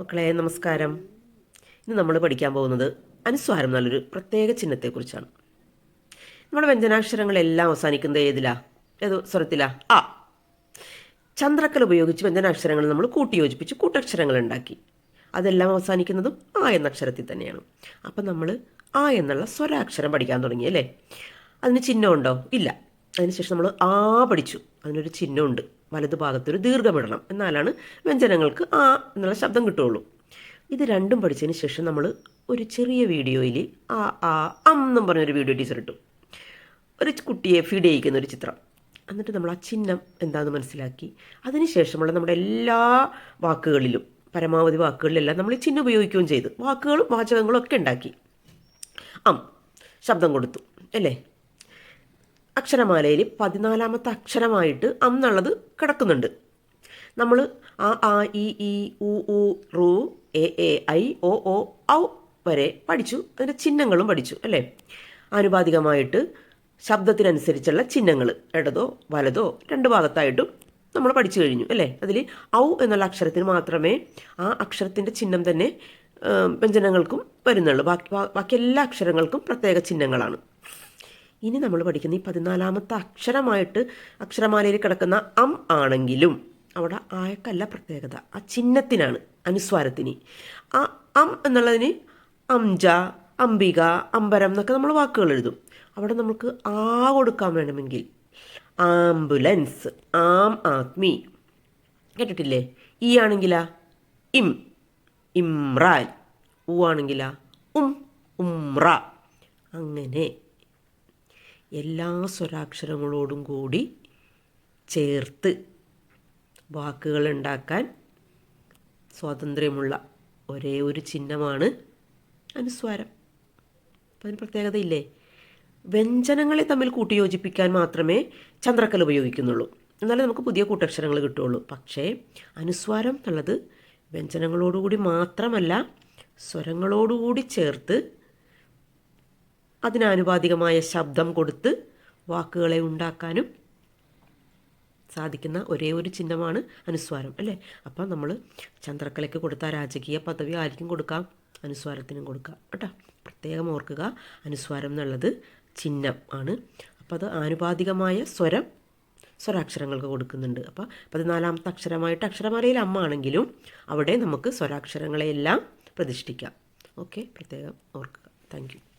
മക്കളെ നമസ്കാരം. ഇന്ന് നമ്മൾ പഠിക്കാൻ പോകുന്നത് അനുസ്വാരം എന്നുള്ളൊരു പ്രത്യേക ചിഹ്നത്തെക്കുറിച്ചാണ്. നമ്മുടെ വ്യഞ്ജനാക്ഷരങ്ങളെല്ലാം അവസാനിക്കുന്നത് ഏതിലാ? ഏത് സ്വരത്തിലാ? ആ. ചന്ദ്രക്കൽ ഉപയോഗിച്ച് വ്യഞ്ജനാക്ഷരങ്ങൾ നമ്മൾ കൂട്ടിയോജിപ്പിച്ച് കൂട്ടക്ഷരങ്ങൾ ഉണ്ടാക്കി. അതെല്ലാം അവസാനിക്കുന്നതും ആ എന്ന അക്ഷരത്തിൽ തന്നെയാണ്. അപ്പം നമ്മൾ ആ എന്നുള്ള സ്വരാക്ഷരം പഠിക്കാൻ തുടങ്ങി അല്ലേ? അതിന് ചിഹ്നമുണ്ടോ ഇല്ല. അതിനുശേഷം നമ്മൾ ആ പഠിച്ചു. അതിനൊരു ചിഹ്നമുണ്ട്. വലതുഭാഗത്തൊരു ദീർഘമിടണം എന്നാലാണ് വ്യഞ്ജനങ്ങൾക്ക് ആ എന്നുള്ള ശബ്ദം കിട്ടുകയുള്ളൂ. ഇത് രണ്ടും പഠിച്ചതിന് ശേഷം നമ്മൾ ഒരു ചെറിയ വീഡിയോയിൽ ആ ആ അം എന്നും പറഞ്ഞൊരു വീഡിയോ ടീച്ചർ ഇട്ടു. ഒരു കുട്ടിയെ ഫീഡ് ചെയ്യിക്കുന്ന ഒരു ചിത്രം. എന്നിട്ട് നമ്മൾ ആ ചിഹ്നം എന്താണെന്ന് മനസ്സിലാക്കി. അതിനുശേഷമുള്ള നമ്മുടെ എല്ലാ വാക്കുകളിലും പരമാവധി വാക്കുകളിലെല്ലാം നമ്മൾ ചിഹ്നം ഉപയോഗിക്കുകയും ചെയ്തു. വാക്കുകളും വാചകങ്ങളും ഒക്കെ ഉണ്ടാക്കി. അം ശബ്ദം കൊടുത്തു. അല്ലേ? അക്ഷരമാലയിൽ പതിനാലാമത്തെ അക്ഷരമായിട്ട് അന്നുള്ളത് കിടക്കുന്നുണ്ട്. നമ്മൾ ആ ആ ഇ ഇ ഉ ഉ റു എ എ ഐ ഒ ഒ ഔ വരെ പഠിച്ചു. അതിന്റെ ചിഹ്നങ്ങളും പഠിച്ചു അല്ലേ? ആനുപാതികമായിട്ട് ശബ്ദത്തിനനുസരിച്ചുള്ള ചിഹ്നങ്ങൾ ഇടതോ വലതോ രണ്ട് ഭാഗത്തായിട്ടും നമ്മൾ പഠിച്ചു കഴിഞ്ഞു അല്ലേ? അതിൽ ഔ എന്നുള്ള അക്ഷരത്തിന് മാത്രമേ ആ അക്ഷരത്തിന്റെ ചിഹ്നം തന്നെ വ്യഞ്ജനങ്ങൾക്കും വരുന്നുള്ളൂ. ബാക്കി ബാക്കി എല്ലാ അക്ഷരങ്ങൾക്കും പ്രത്യേക ചിഹ്നങ്ങളാണ്. ഇനി നമ്മൾ പഠിക്കുന്ന ഈ പതിനാലാമത്തെ അക്ഷരമായിട്ട് അക്ഷരമാലയിൽ കിടക്കുന്ന അം ആണെങ്കിലും അവിടെ ആയക്കല്ല പ്രത്യേകത. ആ ചിഹ്നത്തിനാണ് അനുസ്വാരത്തിന്. ആ അം എന്നുള്ളതിന് അംജ അംബിക അമ്പരം എന്നൊക്കെ നമ്മൾ വാക്കുകൾ എഴുതും. അവിടെ നമുക്ക് ആ കൊടുക്കാൻ വേണമെങ്കിൽ ആംബുലൻസ് ആം ആത്മി കേട്ടിട്ടില്ലേ? ഈ ആണെങ്കിലാ ഇം ഇമ്രാൻ. ഉ ആണെങ്കിലാ ഉം ഉമ്ര അങ്ങനെ എല്ലാ സ്വരാക്ഷരങ്ങളോടും കൂടി ചേർത്ത് വാക്കുകൾ ഉണ്ടാക്കാൻ സ്വാതന്ത്ര്യമുള്ള ഒരേ ഒരു ചിഹ്നമാണ് അനുസ്വാരം. അപ്പം അതിന് പ്രത്യേകതയില്ലേ വ്യഞ്ജനങ്ങളെ തമ്മിൽ കൂട്ടിയോജിപ്പിക്കാൻ മാത്രമേ ചന്ദ്രക്കല ഉപയോഗിക്കുന്നുള്ളൂ. എന്നാലേ നമുക്ക് പുതിയ കൂട്ടക്ഷരങ്ങൾ കിട്ടുകയുള്ളൂ. പക്ഷേ അനുസ്വാരം എന്നുള്ളത് വ്യഞ്ജനങ്ങളോടുകൂടി മാത്രമല്ല സ്വരങ്ങളോടുകൂടി ചേർത്ത് അതിനാനുപാതികമായ ശബ്ദം കൊടുത്ത് വാക്കുകളെ ഉണ്ടാക്കാനും സാധിക്കുന്ന ഒരേ ഒരു ചിഹ്നമാണ് അനുസ്വാരം അല്ലേ? അപ്പം നമ്മൾ ചന്ദ്രക്കലയ്ക്ക് കൊടുത്ത രാജകീയ പദവി ആർക്കും കൊടുക്കാം? അനുസ്വാരത്തിനും കൊടുക്കാം കേട്ടോ? പ്രത്യേകം ഓർക്കുക അനുസ്വാരം എന്നുള്ളത് ചിഹ്നം ആണ്. അപ്പോൾ അത് ആനുപാതികമായ സ്വരം സ്വരാക്ഷരങ്ങൾക്ക് കൊടുക്കുന്നുണ്ട്. അപ്പോൾ പതിനാലാമത്തെ അക്ഷരമായിട്ട് അക്ഷരമാലയിൽ അമ്മ ആണെങ്കിലും അവിടെ നമുക്ക് സ്വരാക്ഷരങ്ങളെയെല്ലാം പ്രതിഷ്ഠിക്കാം. ഓക്കെ? പ്രത്യേകം ഓർക്കുക. താങ്ക്